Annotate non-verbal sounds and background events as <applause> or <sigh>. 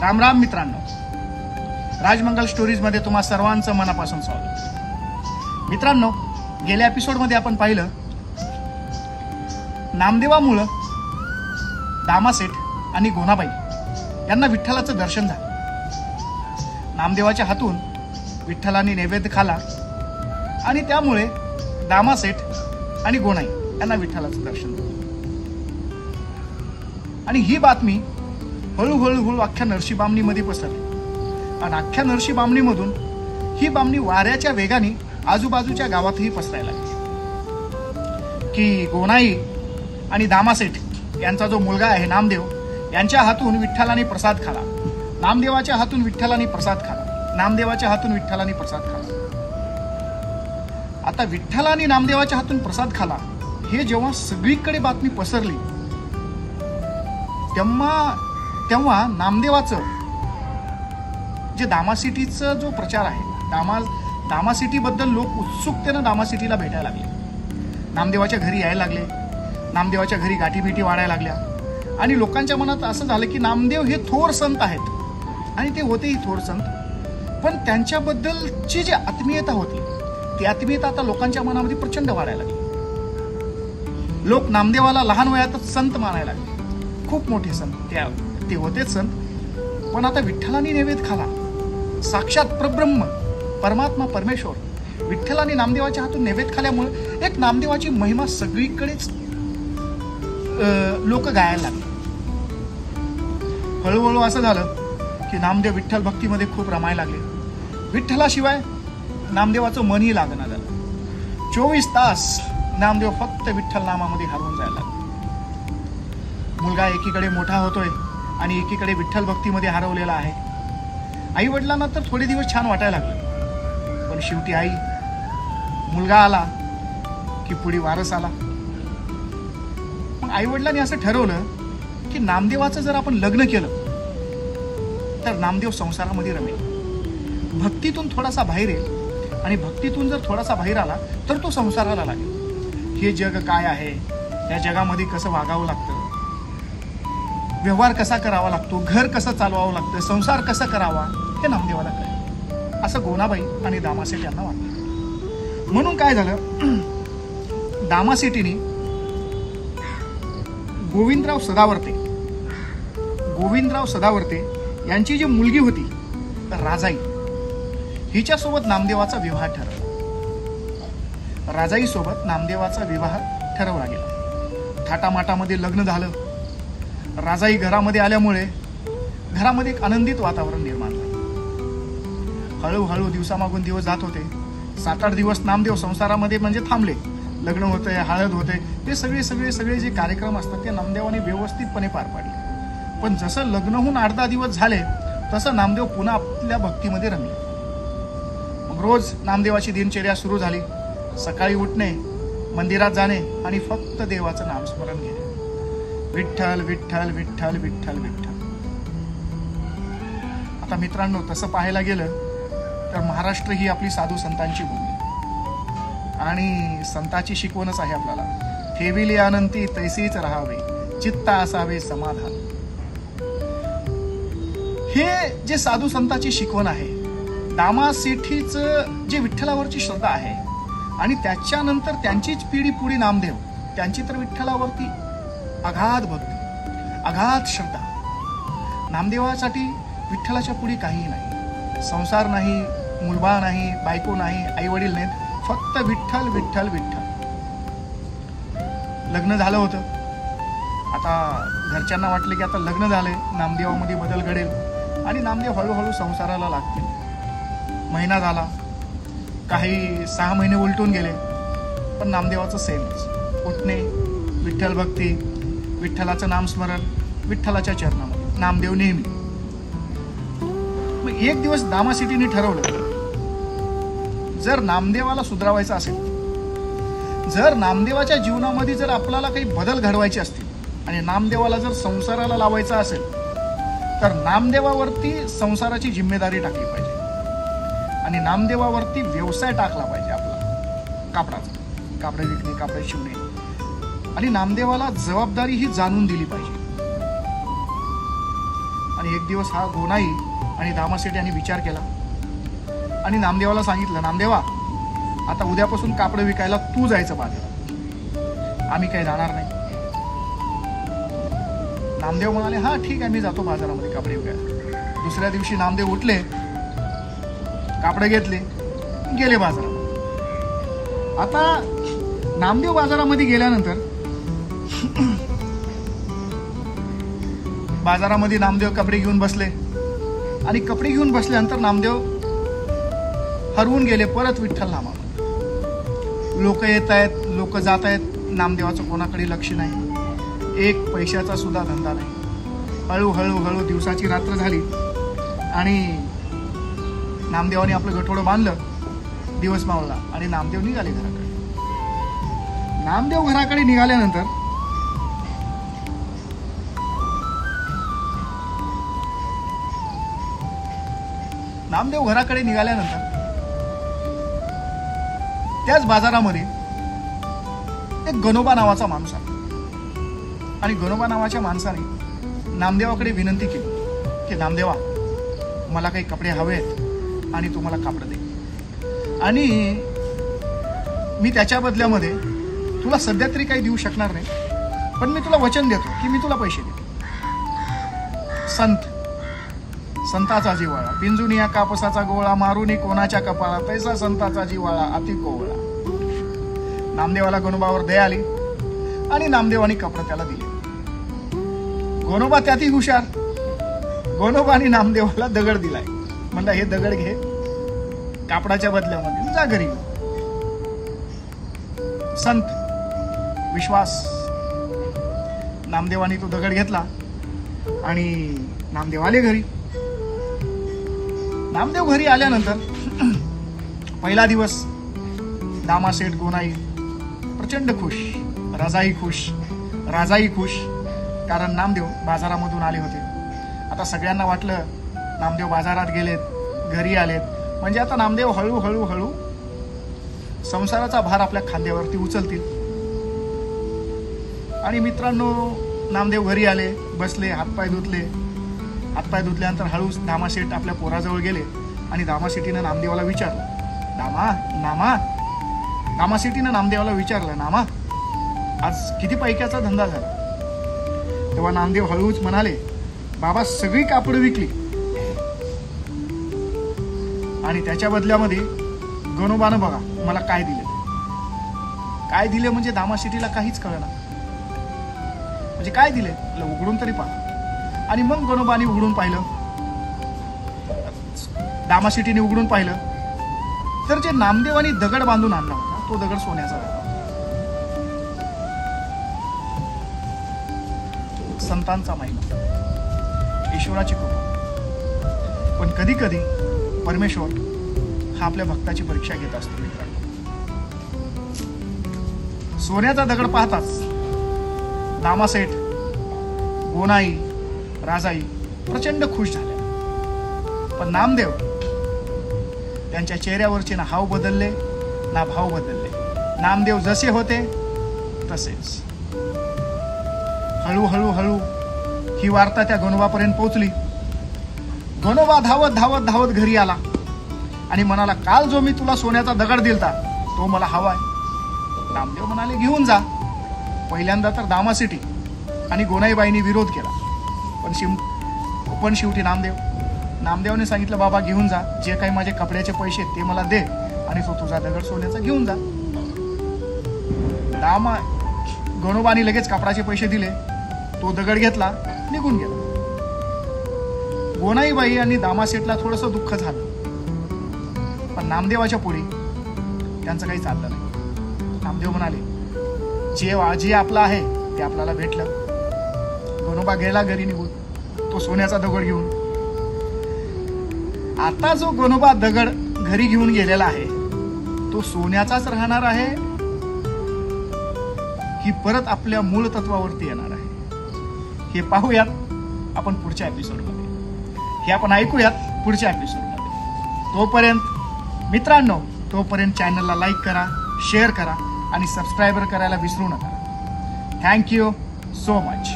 राम राम मित्रांनो. राजमंगल स्टोरीजमध्ये तुम्हा सर्वांचं मनापासून स्वागत. मित्रांनो गेल्या एपिसोडमध्ये आपण पाहिलं नामदेवामुळं दामासेठ आणि गोनाबाई यांना विठ्ठलाचं दर्शन झालं. नामदेवाच्या हातून विठ्ठलाने नैवेद्य खाला आणि त्यामुळे दामासेठ आणि गोनाई यांना विठ्ठलाचं दर्शन झालं. आणि ही बातमी हळूहळू हळू अख्ख्या नरशी बामणीमध्ये पसरली. आणि अख्ख्या नरशी बामणीमधून ही बामणी वाऱ्याच्या वेगाने आजूबाजूच्या गावातही पसरायला लागली. की गोनाई आणि दामासेठ यांचा जो मुलगा आहे नामदेव यांच्या हातून विठ्ठलाने प्रसाद खाला. नामदेवाच्या हातून विठ्ठलाने प्रसाद खाला. नामदेवाच्या हातून विठ्ठलाने प्रसाद खाला. आता विठ्ठलाने नामदेवाच्या हातून प्रसाद खाला हे जेव्हा सगळीकडे बातमी पसरली तेव्हा तेव्हा नामदेवाचं जे दामा सिटीचा जो प्रचार आहे दामा दामा सिटीबद्दल लोक उत्सुकतेनं दामा सिटीला भेटायला लागले. नामदेवाच्या घरी यायला लागले. नामदेवाच्या घरी गाठीभेटी वाढायला लागल्या. आणि लोकांच्या मनात असं झालं की नामदेव हे थोर संत आहेत. आणि ते होतेही थोर संत. पण त्यांच्याबद्दलची जी आत्मीयता होती ती आत्मीयता आता लोकांच्या मनामध्ये प्रचंड वाढायला लागली. लोक नामदेवाला लहान वयातच संत मानायला लागले. खूप मोठे संत त्या ते होतेच संत पण आता विठ्ठलाने नैवेद्य खाला. साक्षात प्रब्रह्म परमात्मा परमेश्वर. विठ्ठलाने नामदेवाच्या हातून नैवेद्य खाल्यामुळे एक नामदेवाची महिमा सगळीकडेच लोक गायला लागले. हळूहळू असं झालं की नामदेव विठ्ठल भक्तीमध्ये खूप रमायला लागले. विठ्ठलाशिवाय नामदेवाचं मनही लागणं झालं. चोवीस तास नामदेव फक्त विठ्ठल नामामध्ये हरवून जायला लागले. मुलगा एकीकडे मोठा होतोय. आणि एकीकडे विठ्ठल भक्तीमध्ये हरवलेला आहे. आई वडिलांना तर थोडे दिवस छान वाटायला लागले. पण शेवटी आई मुलगा आला की पुढे वारस आला. मग आई वडिलांनी असं ठरवलं की नामदेवाचं जर आपण लग्न केलं तर नामदेव संसारामध्ये रमेल. भक्तीतून थोडासा बाहेर येईल आणि भक्तीतून जर थोडासा बाहेर आला तर तो संसाराला लागेल. हे जग काय आहे? या जगामध्ये कसं वागावं लागतं? व्यवहार कसा करावा लागतो घर कसं चालवावं लागतं संसार कसा करावा हे नामदेवाला कळलं. असं गोनाबाई आणि दामासेट यांना वाटलं. म्हणून काय झालं? <clears throat> दामासेटीने गोविंदराव सदावर्ते गोविंदराव सदावर्ते यांची जी मुलगी होती राजाई हिच्यासोबत नामदेवाचा विवाह ठरवला राजाईसोबत नामदेवाचा विवाह ठरवला गेला. थाटामाटामध्ये लग्न झालं. राजाई घरामध्ये आल्यामुळे घरामध्ये एक आनंदित वातावरण निर्माण झालं. हळूहळू दिवसामागून दिवस जात होते. सात आठ दिवस नामदेव संसारामध्ये म्हणजे थांबले. लग्न होते हळद होते ते सगळे सगळे सगळे जे कार्यक्रम असतात ते नामदेवाने व्यवस्थितपणे पार पाडले. पण जसं लग्न होऊन आठ दहा दिवस झाले तसं नामदेव पुन्हा आपल्या भक्तीमध्ये रमले मग रोज नामदेवाची दिनचर्या सुरू झाली. सकाळी उठणे मंदिरात जाणे आणि फक्त देवाचं नामस्मरण घेणे. विठ्ठल विठ्ठल विठ्ठल विठ्ठल विठ्ठल. आता मित्रांनो तसं पाहायला गेलं तर महाराष्ट्र ही आपली साधू संतांची भूमी. आणि संताची शिकवणच आहे आपल्याला. ठेविली आनंदी तैसीच राहावे. चित्त असावे समाधान. हे जे साधू संताची शिकवण आहे दामासेठीच जे विठ्ठलावरची श्रद्धा आहे आणि त्याच्यानंतर त्यांचीच पिढी पुढे नामदेव त्यांची तर विठ्ठलावरती अगाध भक्ती अगाध श्रद्धा. नामदेवासाठी विठ्ठलाच्या पुढे काहीही नाही. संसार नाही मुलबा नाही बायको नाही आई वडील नाहीत. फक्त विठ्ठल विठ्ठल विठ्ठल. लग्न झालं होतं. आता घरच्यांना वाटले की आता लग्न झालंय. नामदेवामध्ये बदल घडेल. आणि नामदेव हळूहळू संसाराला लागतील. महिना झाला. काही सहा महिने उलटून गेले. पण नामदेवाचं सेमच. उठणे विठ्ठल भक्ती विठ्ठलाचं नामस्मरण विठ्ठलाच्या चरणामध्ये. नामदेव नेहमी. मग एक दिवस दामा सिटीने ठरवलं जर नामदेवाला सुधरावायचं असेल जर नामदेवाच्या जीवनामध्ये जर आपल्याला काही बदल घडवायचे असतील आणि नामदेवाला जर संसाराला लावायचं असेल तर नामदेवावरती संसाराची जिम्मेदारी टाकली पाहिजे. आणि नामदेवावरती व्यवसाय टाकला पाहिजे आपला. कापडाचा. कापडे विकणे कापडे शिवणे. आणि नामदेवाला जबाबदारी ही जाणून दिली पाहिजे. आणि एक दिवस हा गोनाई आणि दामासेठ यांनी विचार केला. आणि नामदेवाला सांगितलं नामदेवा आता उद्यापासून कापडं विकायला तू जायचं बाजारात आम्ही काही जाणार नाही. नामदेव म्हणाले हा ठीक आहे मी जातो बाजारामध्ये कापडे विकायला. दुसऱ्या दिवशी नामदेव उठले कापडे घेतले गेले बाजारात आता नामदेव बाजारामध्ये गेल्यानंतर <coughs> बाजारामध्ये नामदेव कपडे घेऊन बसले. आणि कपडे घेऊन बसल्यानंतर नामदेव हरवून गेले परत विठ्ठल नामा लोक येत आहेत लोक जात आहेत नामदेवाचं कोणाकडे लक्ष नाही. एक पैशाचा सुद्धा धंदा नाही. हळूहळू हळू दिवसाची रात्र झाली. आणि नामदेवाने आपलं गठोडं बांधलं दिवस मावला आणि नामदेव निघाले घराकडे. नामदेव घराकडे निघाल्यानंतर नामदेव घराकडे निघाल्यानंतर त्याच बाजारामध्ये एक गणोबा नावाचा माणूस आला. आणि गणोबा नावाच्या माणसाने नामदेवाकडे विनंती केली की नामदेवा मला काही कपडे हवे आहेत आणि तू मला कापड दे. आणि मी त्याच्या बदल्यामध्ये तुला सध्या तरी काही देऊ शकणार नाही पण मी तुला वचन देतो की मी तुला पैसे देतो. संत संताचा जिवाळा पिंजून या कापसाचा गोळा मारून कोणाच्या कपाळा तैसा संताचा जिवाळा अति कोवळा. नामदेवाला गणोबावर दया आली आणि नामदेवानी कपडे त्याला दिले. गोनोबा त्यातही हुशार. गणोबानी नामदेवाला दगड दिलाय. म्हणला हे दगड घे. कापडाच्या बदल्यामध्ये जा घरी संत विश्वास. नामदेवानी तो दगड घेतला आणि नामदेव आले घरी. नामदेव घरी आल्यानंतर पहिला दिवस दामासेठ गोनाई प्रचंड खुश रजाई खुश राजाई खुश कारण नामदेव बाजारामधून आले होते. आता सगळ्यांना वाटलं नामदेव बाजारात गेलेत घरी आलेत. म्हणजे आता नामदेव हळूहळू हळू संसाराचा भार आपल्या खांद्यावरती उचलतील. आणि मित्रांनो नामदेव घरी आले बसले हातपाय धुतले. हातपाय धुतल्यानंतर हळूच दामाशेठ आपल्या पोराजवळ गेले आणि दामाशेठीनं नामदेवाला विचारलं दामा नामा? दामाशेठीनं नामदेवाला विचारलं नामा आज किती पैक्याचा धंदा झाला? तेव्हा नामदेव हळूच म्हणाले बाबा सगळी कापड विकली. आणि त्याच्या बदल्यामध्ये गणोबानं बघा मला काय दिले. काय दिले म्हणजे दामाशेटीला काहीच कळना म्हणजे काय दिले? उघडून तरी पहा. आणि मग गणोबाने उघडून पाहिलं. दामाशिटीने उघडून पाहिलं. तर जे नामदेवानी दगड बांधून आणला होता तो दगड सोन्याचा होता. संतांचा महिमा. ईश्वराची कृपा. पण कधी कधी परमेश्वर हा आपल्या भक्ताची परीक्षा घेत असतो मित्रांनो. सोन्याचा दगड पाहताच दामासेठ गोनाई राजाई प्रचंड खुश झाले पण नामदेव त्यांच्या चेहऱ्यावरचे ना हाव बदलले ना भाव बदलले. नामदेव जसे होते तसेच. हळूहळू हळू ही वार्ता त्या गणोबापर्यंत पोहोचली. गणोबा धावत धावत धावत घरी आला आणि म्हणाला काल जो मी तुला सोन्याचा दगड दिलता तो मला हवाय. नामदेव म्हणाले घेऊन जा. पहिल्यांदा तर दामासिटी आणि गोनाईबाईंनी विरोध केला. पण शिव पण शेवटी नामदेव. नामदेवाने सांगितलं बाबा घेऊन जा. जे काही माझे कपड्याचे पैसे आहेत ते मला दे आणि तो तुझा दगड सोन्याचा घेऊन जा. दामा गणोबाने लगेच कपडाचे पैसे दिले. तो दगड घेतला निघून गेला. गोनाईबाई आणि दामासेटला थोडंसं दुःख झालं. पण नामदेवाच्या पुढे त्यांचं काही चाललं नाही. नामदेव म्हणाले जे जे आपलं आहे ते आपल्याला भेटलं. गणोबा गेला घरी निघून. तो सोन्याचा दगड घेऊन. आता जो गोनोबा दगड घरी घेऊन गेलेला आहे तो सोन्याचाच राहणार आहे की परत आपल्या मूळ तत्वावरती येणार आहे? हे पाहूयात आपण पुढच्या एपिसोडमध्ये हे आपण ऐकूयात पुढच्या एपिसोडमध्ये तोपर्यंत मित्रांनो तोपर्यंत चॅनलला लाईक करा शेअर करा आणि सबस्क्रायबर करायला विसरू नका. Thank you so much